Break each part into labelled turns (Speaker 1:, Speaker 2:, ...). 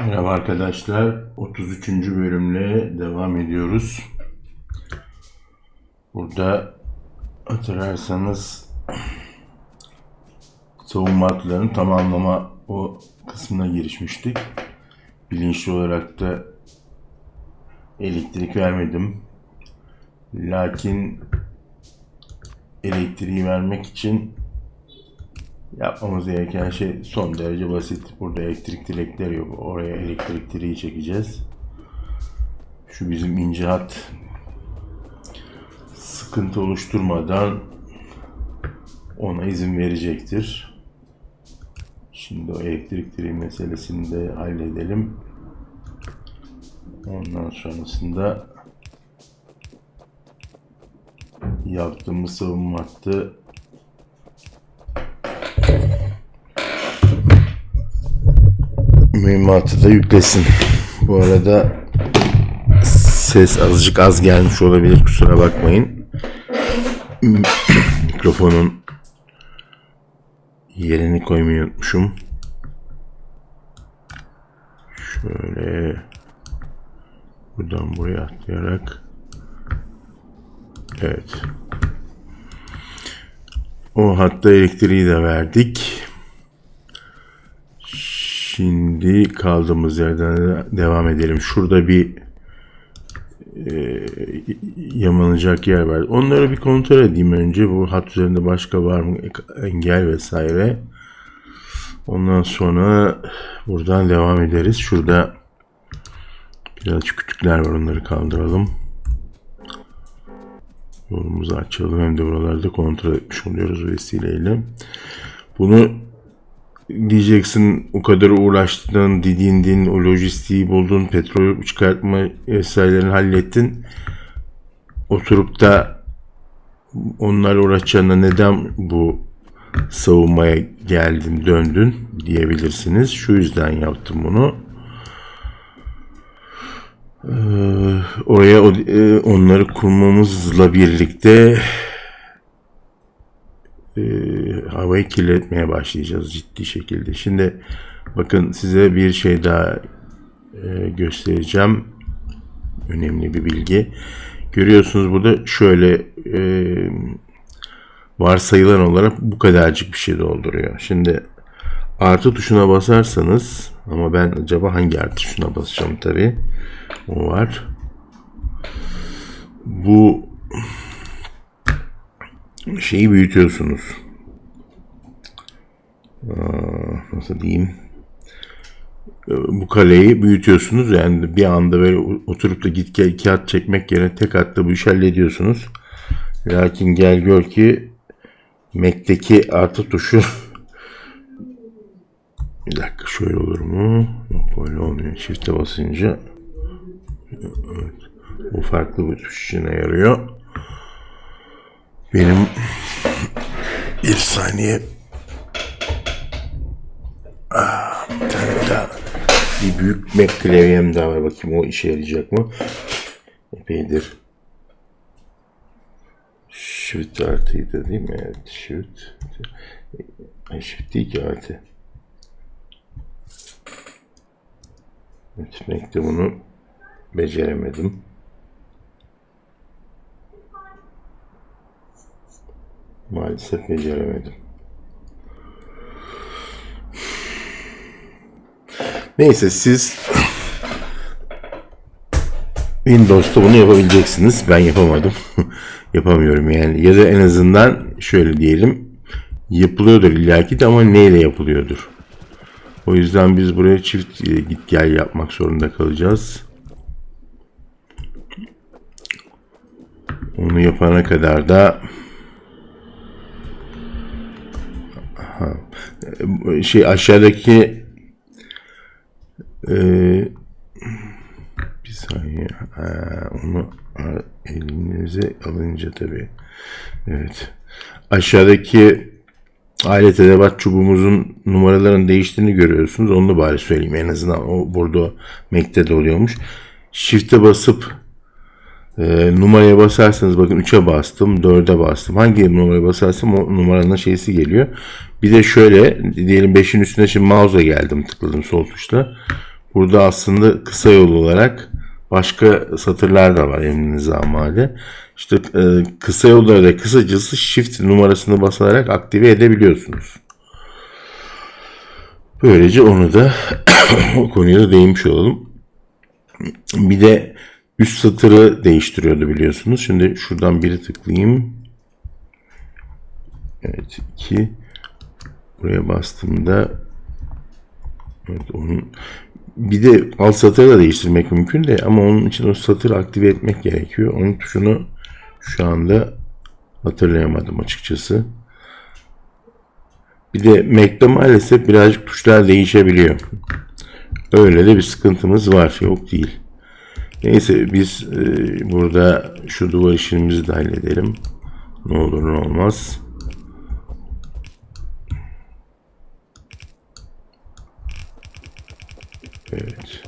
Speaker 1: Merhaba arkadaşlar. 33. bölümle devam ediyoruz. Burada hatırlarsanız savunma hatlarını tamamlama o kısmına girişmiştik. Bilinçli olarak da elektrik vermedim. Lakin elektriği vermek için Yapmamız gereken şey son derece basit. Burada elektrik direkleri yok. Oraya elektrik direği çekeceğiz. Şu bizim ince hat sıkıntı oluşturmadan ona izin verecektir. Şimdi o elektrik direği meselesini de halledelim. Ondan sonrasında yaptığımız savunma hattı mühimmatı da yüklesin. Bu arada ses azıcık az gelmiş olabilir kusura bakmayın. Mikrofonun yerini koymayı unutmuşum. Şöyle buradan buraya atlayarak Evet. O hatta elektriği de verdik. Şimdi kaldığımız yerden devam edelim. Şurada bir e, yamanacak yer var. Onları bir kontrol edeyim önce. Bu hat üzerinde başka var mı engel vesaire. Ondan sonra buradan devam ederiz. Şurada biraz kütükler var. Onları kaldıralım. Yolumuzu açalım. Hem de buralarda kontrol etmiş oluyoruz vesileyle. Bunu diyeceksin o kadar uğraştın, didindin, o lojistiği buldun, petrol çıkartma vesairelerini hallettin. Oturup da onlar uğraşacağına neden bu savunmaya geldin, döndün diyebilirsiniz. Şu yüzden yaptım bunu. Ee, oraya e, onları kurmamızla birlikte e, havayı kirletmeye başlayacağız ciddi şekilde. Şimdi bakın size bir şey daha e, göstereceğim. Önemli bir bilgi. Görüyorsunuz burada şöyle e, varsayılan olarak bu kadarcık bir şey dolduruyor. Şimdi artı tuşuna basarsanız ama ben acaba hangi artı tuşuna basacağım tabi. O var. Bu şeyi büyütüyorsunuz. Aa, nasıl diyeyim? Bu kaleyi büyütüyorsunuz. Yani bir anda böyle oturup da git gel iki çekmek yerine tek atta bu işi hallediyorsunuz. Lakin gel gör ki Mac'teki artı tuşu bir dakika şöyle olur mu? Yok böyle olmuyor. Shift'e basınca evet. Bu farklı bir tuş işine yarıyor. Benim bir saniye bir büyük Mac klavyem daha var. Bakayım o işe yarayacak mı? Epeydir. Shift artıydı değil mi? Evet. Shift. Ay shift değil ki artı. Evet, Mac'te bunu beceremedim. Maalesef beceremedim. Neyse siz Windows'ta bunu yapabileceksiniz. Ben yapamadım. Yapamıyorum yani. Ya da en azından şöyle diyelim. Yapılıyordur illaki de ama neyle yapılıyordur. O yüzden biz buraya çift git gel yapmak zorunda kalacağız. Onu yapana kadar da şey aşağıdaki e, bir saniye. Ha, onu elinize alınca tabi evet. Aşağıdaki alet edevat çubuğumuzun numaraların değiştiğini görüyorsunuz. Onu da bari söyleyeyim. En azından o burada Mac'te de oluyormuş. Shift'e basıp e, numaraya basarsanız bakın 3'e bastım 4'e bastım. Hangi numaraya basarsam o numaranın şeysi geliyor. Bir de şöyle diyelim 5'in üstüne şimdi mouse'a geldim tıkladım sol tuşla. Burada aslında kısa yol olarak başka satırlar da var emrin nizamı hali. İşte e, kısa yollarda kısacası shift numarasını basarak aktive edebiliyorsunuz. Böylece onu da o konuya da değinmiş olalım. Bir de üst satırı değiştiriyordu biliyorsunuz. Şimdi şuradan biri tıklayayım. Evet 2 buraya bastığımda evet, onun bir de alt satırı da değiştirmek mümkün de ama onun için o satır aktive etmek gerekiyor. Onun tuşunu şu anda hatırlayamadım açıkçası. Bir de Mac'te maalesef birazcık tuşlar değişebiliyor. Öyle de bir sıkıntımız var. Yok değil. Neyse biz e, burada şu duvar işimizi de halledelim. Ne olur ne olmaz. Evet.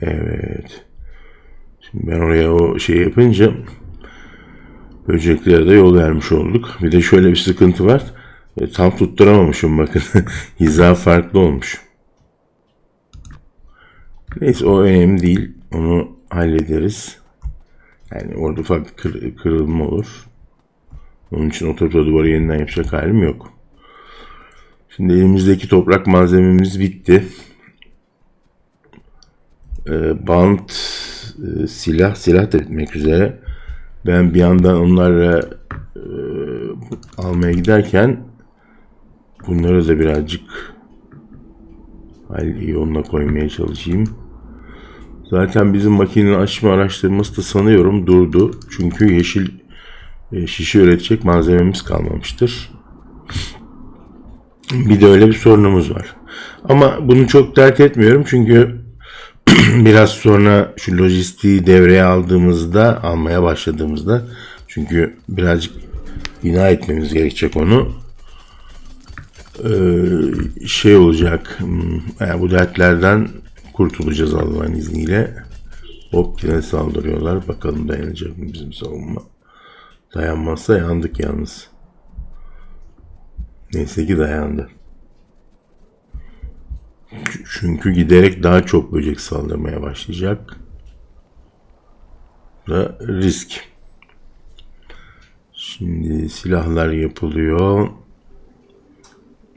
Speaker 1: Evet. Şimdi ben oraya o şey yapınca böceklere de yol vermiş olduk. Bir de şöyle bir sıkıntı var. E, tam tutturamamışım bakın. Hiza farklı olmuş. Neyse o önemli değil. Onu hallederiz. Yani orada ufak kır, kırılma olur. Onun için otopa duvarı yeniden yapacak halim yok. Şimdi elimizdeki toprak malzememiz bitti. Ee, bant, e, silah, silah da bitmek üzere. Ben bir yandan onları e, almaya giderken bunları da birazcık yoluna koymaya çalışayım. Zaten bizim makinenin açma araştırması da sanıyorum durdu. Çünkü yeşil e, şişe üretecek malzememiz kalmamıştır. Bir de öyle bir sorunumuz var. Ama bunu çok dert etmiyorum çünkü biraz sonra şu lojistiği devreye aldığımızda, almaya başladığımızda çünkü birazcık bina etmemiz gerekecek onu. Şey olacak, hmm, yani bu dertlerden kurtulacağız Allah'ın izniyle. Hop yine saldırıyorlar. Bakalım dayanacak mı bizim savunma. Dayanmazsa yandık yalnız. Neyse ki dayandı. Çünkü giderek daha çok böcek saldırmaya başlayacak. Da risk. Şimdi silahlar yapılıyor.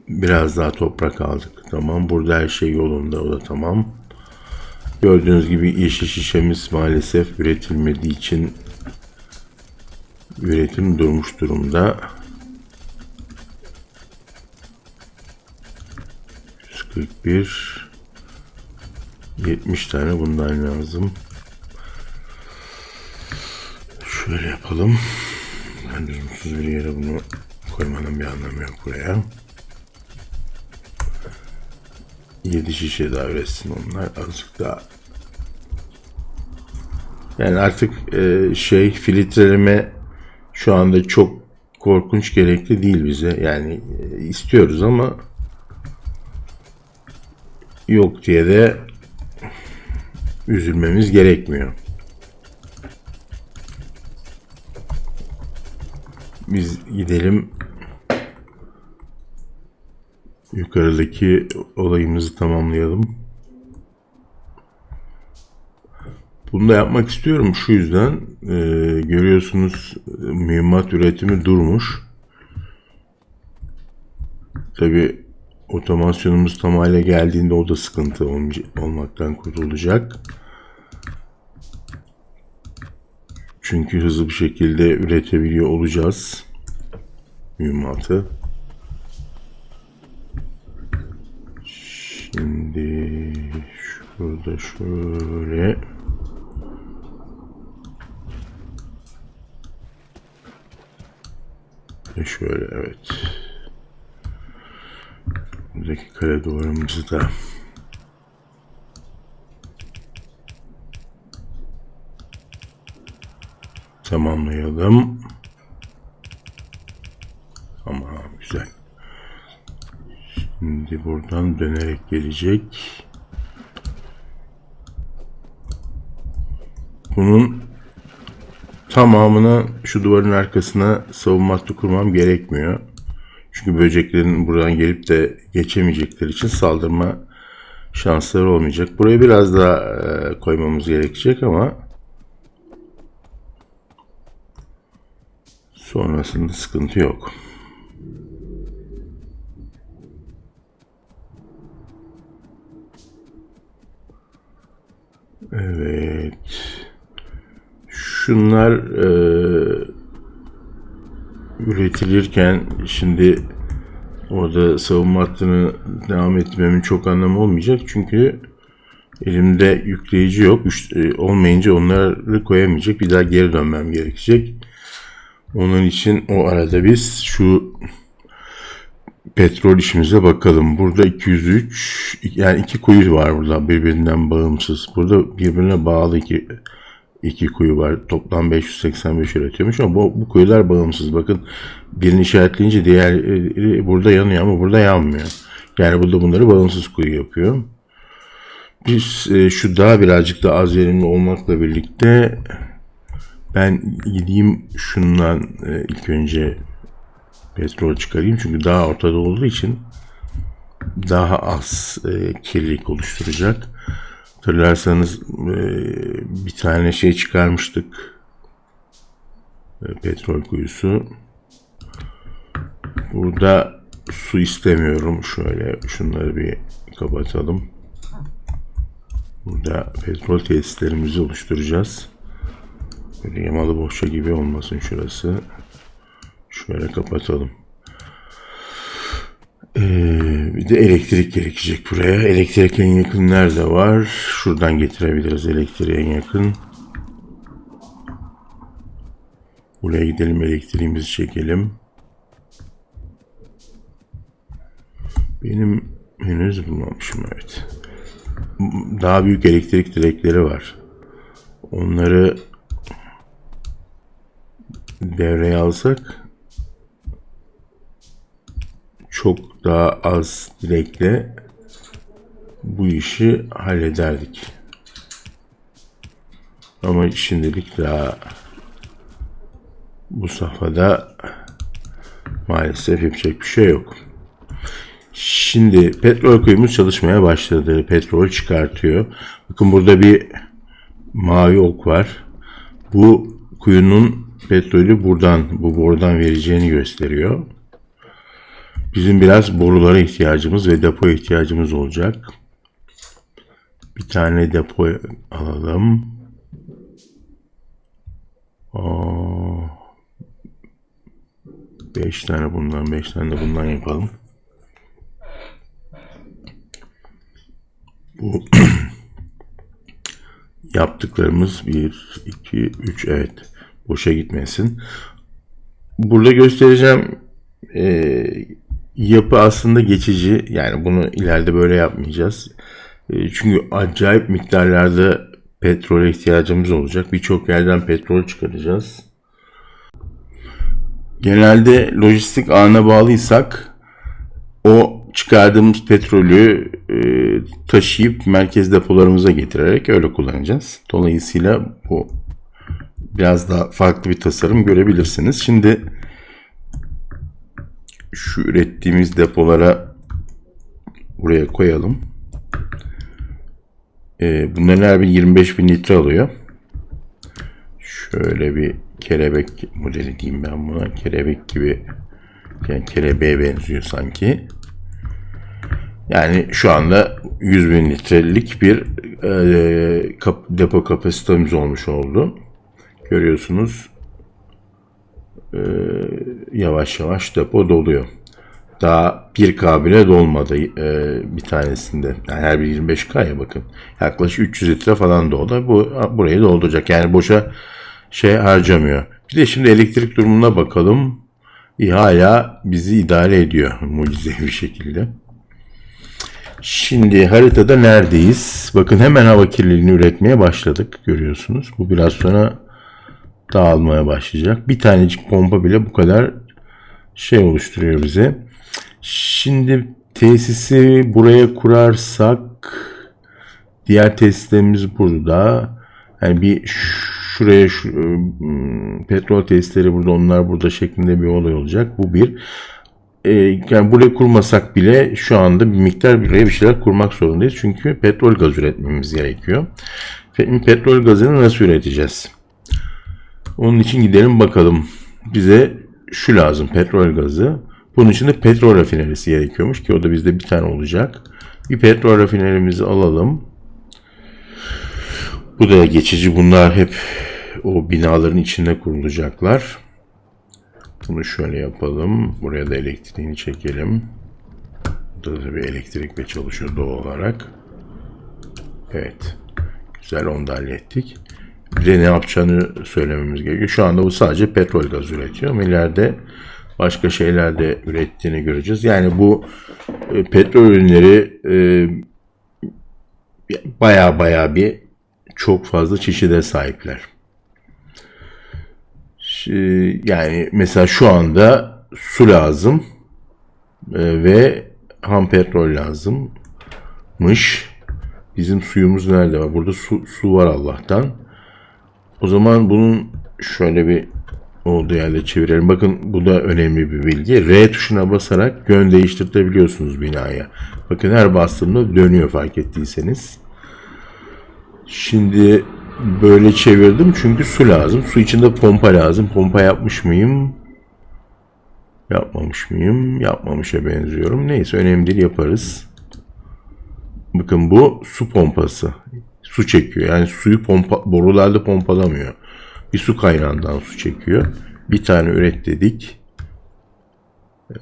Speaker 1: Biraz daha toprak aldık. Tamam. Burada her şey yolunda. O da tamam. Gördüğünüz gibi yeşil şişemiz maalesef üretilmediği için üretim durmuş durumda. 141 70 tane bundan lazım. Şöyle yapalım. Ben lüzumsuz bir yere bunu koymanın bir anlamı yok buraya. 7 şişe daha üretsin onlar. Azıcık daha yani artık e, şey filtreleme şu anda çok korkunç gerekli değil bize. Yani e, istiyoruz ama yok diye de üzülmemiz gerekmiyor. Biz gidelim yukarıdaki olayımızı tamamlayalım. Bunu da yapmak istiyorum şu yüzden. E, görüyorsunuz mühimmat üretimi durmuş. Tabi otomasyonumuz tam hale geldiğinde o da sıkıntı olmaktan kurtulacak. Çünkü hızlı bir şekilde üretebiliyor olacağız mühimmatı. Şimdi şurada şöyle şöyle evet. Buradaki kare duvarımızı da tamamlayalım. Tamam güzel. Şimdi buradan dönerek gelecek. Bunun tamamını şu duvarın arkasına savunma hattı kurmam gerekmiyor. Çünkü böceklerin buradan gelip de geçemeyecekleri için saldırma şansları olmayacak. Buraya biraz daha e, koymamız gerekecek ama sonrasında sıkıntı yok. Evet. Şunlar e, üretilirken şimdi orada savunma hattını devam etmemin çok anlamı olmayacak. Çünkü elimde yükleyici yok. E, olmayınca onları koyamayacak. Bir daha geri dönmem gerekecek. Onun için o arada biz şu petrol işimize bakalım. Burada 203 yani iki kuyu var burada birbirinden bağımsız. Burada birbirine bağlı iki iki kuyu var. Toplam 585 üretiyormuş ama bu, bu kuyular bağımsız. Bakın birini işaretleyince diğer burada yanıyor ama burada yanmıyor. Yani burada bunları bağımsız kuyu yapıyor. Biz e, şu daha birazcık da az verimli olmakla birlikte ben gideyim şundan e, ilk önce petrol çıkarayım çünkü daha ortada olduğu için daha az e, kirlilik oluşturacak. Hatırlarsanız e, bir tane şey çıkarmıştık. E, petrol kuyusu. Burada su istemiyorum. Şöyle şunları bir kapatalım. Burada petrol tesislerimizi oluşturacağız. Böyle yamalı bohça gibi olmasın şurası. Şöyle kapatalım. Ee, bir de elektrik gerekecek buraya. Elektrik en yakın nerede var? Şuradan getirebiliriz elektriği en yakın. Buraya gidelim elektriğimizi çekelim. Benim henüz bulmamışım evet. Daha büyük elektrik direkleri var. Onları devreye alsak çok daha az direkle bu işi hallederdik. Ama şimdilik daha bu safhada maalesef yapacak bir şey yok. Şimdi petrol kuyumuz çalışmaya başladı. Petrol çıkartıyor. Bakın burada bir mavi ok var. Bu kuyunun petrolü buradan, bu borudan vereceğini gösteriyor. Bizim biraz borulara ihtiyacımız ve depo ihtiyacımız olacak. Bir tane depo alalım. Aa, beş tane bundan, beş tane de bundan yapalım. Bu yaptıklarımız 1, 2, 3 evet boşa gitmesin. Burada göstereceğim e, yapı aslında geçici. Yani bunu ileride böyle yapmayacağız. E, çünkü acayip miktarlarda petrole ihtiyacımız olacak. Birçok yerden petrol çıkaracağız. Genelde lojistik ağına bağlıysak o çıkardığımız petrolü e, taşıyıp merkez depolarımıza getirerek öyle kullanacağız. Dolayısıyla bu biraz daha farklı bir tasarım görebilirsiniz. Şimdi şu ürettiğimiz depolara buraya koyalım. E, bunların her bir 25 bin litre alıyor. Şöyle bir kelebek modeli diyeyim ben buna. Kelebek gibi yani kelebeğe benziyor sanki. Yani şu anda 100 bin litrelik bir e, kap, depo kapasitemiz olmuş oldu. Görüyorsunuz e, yavaş yavaş depo doluyor. Daha 1K bile dolmadı e, bir tanesinde. Yani her bir 25K'ya bakın. Yaklaşık 300 litre falan doldu. Bu burayı dolduracak. Yani boşa şey harcamıyor. Bir de şimdi elektrik durumuna bakalım. İyi, hala bizi idare ediyor mucizevi bir şekilde. Şimdi haritada neredeyiz? Bakın hemen hava kirliliğini üretmeye başladık. Görüyorsunuz. Bu biraz sonra dağılmaya başlayacak. Bir tanecik pompa bile bu kadar şey oluşturuyor bize. Şimdi tesisi buraya kurarsak diğer tesislerimiz burada. Yani bir şuraya şu, ıı, petrol tesisleri burada onlar burada şeklinde bir olay olacak. Bu bir. e, yani buraya kurmasak bile şu anda bir miktar buraya bir şeyler kurmak zorundayız. Çünkü petrol gaz üretmemiz gerekiyor. Pe- Petrol gazını nasıl üreteceğiz? Onun için gidelim bakalım. Bize şu lazım petrol gazı. Bunun için de petrol rafinerisi gerekiyormuş ki o da bizde bir tane olacak. Bir petrol rafinerimizi alalım. Bu da geçici. Bunlar hep o binaların içinde kurulacaklar. Bunu şöyle yapalım. Buraya da elektriğini çekelim. Burada da bir elektrikle çalışıyor doğal olarak. Evet. Güzel onu da hallettik. Bir de ne yapacağını söylememiz gerekiyor. Şu anda bu sadece petrol gaz üretiyor ama başka şeyler de ürettiğini göreceğiz. Yani bu e, petrol ürünleri e, baya baya bir çok fazla çeşide sahipler. Yani mesela şu anda su lazım e, ve ham petrol lazımmış. Bizim suyumuz nerede var? Burada su, su var Allah'tan. O zaman bunun şöyle bir olduğu yerde çevirelim. Bakın bu da önemli bir bilgi. R tuşuna basarak yön değiştirtebiliyorsunuz binaya. Bakın her bastığımda dönüyor fark ettiyseniz. Şimdi böyle çevirdim çünkü su lazım. Su içinde pompa lazım. Pompa yapmış mıyım? Yapmamış mıyım? Yapmamışa benziyorum. Neyse önemli değil yaparız. Bakın bu su pompası. Su çekiyor. Yani suyu pompa, borularda pompalamıyor. Bir su kaynağından su çekiyor. Bir tane üret dedik. Ee,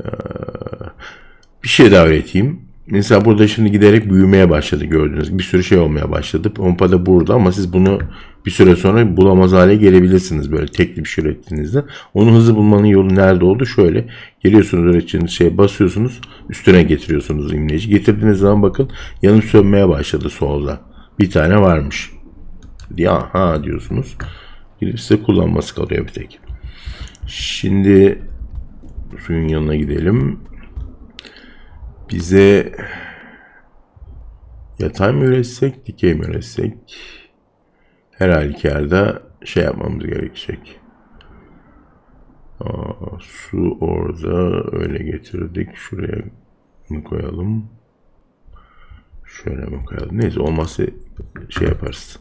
Speaker 1: bir şey daha üreteyim. Mesela burada şimdi giderek büyümeye başladı gördüğünüz gibi. Bir sürü şey olmaya başladı. Pompa da burada ama siz bunu bir süre sonra bulamaz hale gelebilirsiniz böyle tekli bir şey ürettiğinizde. Onu hızlı bulmanın yolu nerede oldu? Şöyle geliyorsunuz üreteceğiniz şeye basıyorsunuz üstüne getiriyorsunuz imleci. Getirdiğiniz zaman bakın yanıp sönmeye başladı solda. Bir tane varmış. Diye aha diyorsunuz. Gidip size kullanması kalıyor bir tek. Şimdi suyun yanına gidelim. Bize yatay mı üretsek, dikey mi üretsek? Her halükarda şey yapmamız gerekecek. Aa, su orada öyle getirdik. Şuraya mı koyalım? Şöyle mi koyalım? Neyse olmazsa şey yaparız.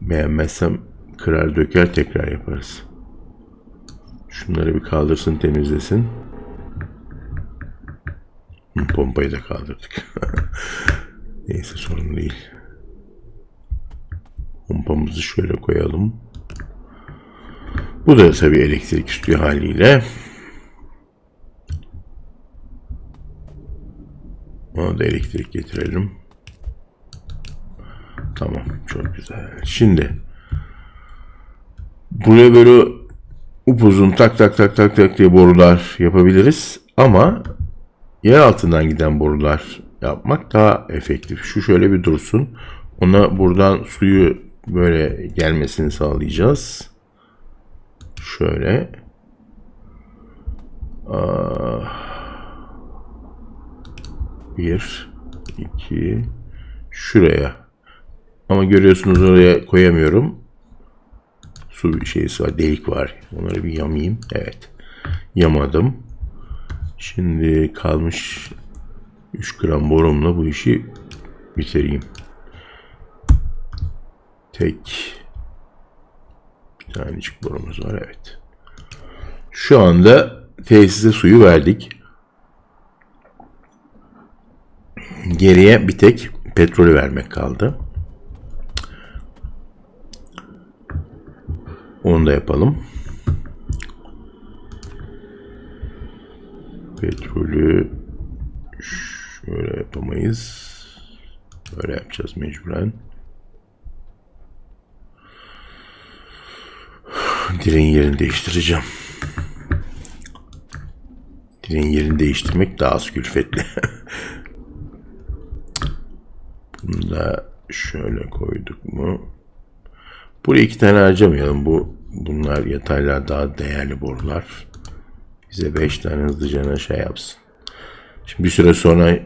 Speaker 1: Beğenmezsem kırar döker tekrar yaparız. Şunları bir kaldırsın temizlesin. Pompayı da kaldırdık. Neyse sorun değil. Pompamızı şöyle koyalım. Bu da tabii elektrik istiyor haliyle. Ona da elektrik getirelim. Tamam çok güzel. Şimdi buraya böyle upuzun tak tak tak tak tak diye borular yapabiliriz. Ama yer altından giden borular yapmak daha efektif. Şu şöyle bir dursun. Ona buradan suyu böyle gelmesini sağlayacağız. Şöyle. Ah. 1 2 şuraya. Ama görüyorsunuz oraya koyamıyorum. Su bir şeysi var, delik var. Onları bir yamayayım. Evet. Yamadım. Şimdi kalmış 3 gram borumla bu işi bitireyim. Tek bir tanecik borumuz var evet. Şu anda tesise suyu verdik. Geriye bir tek petrolü vermek kaldı. Onu da yapalım. Petrolü şöyle yapamayız. Böyle yapacağız mecburen. Direğin yerini değiştireceğim. Direğin yerini değiştirmek daha az külfetli. Da şöyle koyduk mu? Buraya iki tane harcamayalım. Bu bunlar yataylar daha değerli borular. Bize beş tane hızlıca şey yapsın. Şimdi bir süre sonra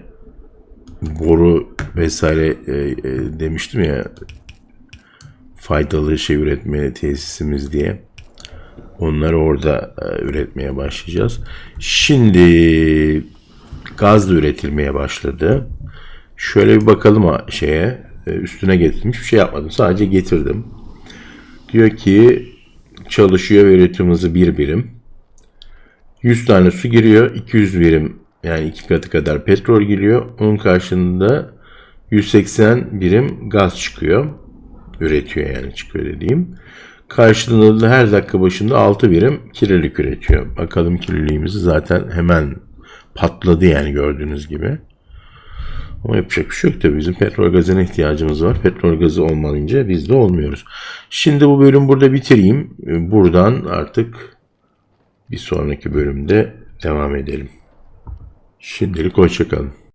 Speaker 1: boru vesaire e, e, demiştim ya faydalı şey üretme tesisimiz diye. Onları orada e, üretmeye başlayacağız. Şimdi gaz da üretilmeye başladı. Şöyle bir bakalım şeye. e, Üstüne getirmiş bir şey yapmadım. Sadece getirdim. Diyor ki çalışıyor ve üretim hızı 1 birim. 100 tane su giriyor. 200 birim yani iki katı kadar petrol giriyor. Onun karşılığında 180 birim gaz çıkıyor. Üretiyor yani çıkıyor dediğim. Karşılığında da her dakika başında 6 birim kirlilik üretiyor. Bakalım kirliliğimizi zaten hemen patladı yani gördüğünüz gibi. Ama yapacak bir şey yok tabii. Bizim petrol gazına ihtiyacımız var. Petrol gazı olmayınca biz de olmuyoruz. Şimdi bu bölüm burada bitireyim. Buradan artık bir sonraki bölümde devam edelim. Şimdilik hoşçakalın.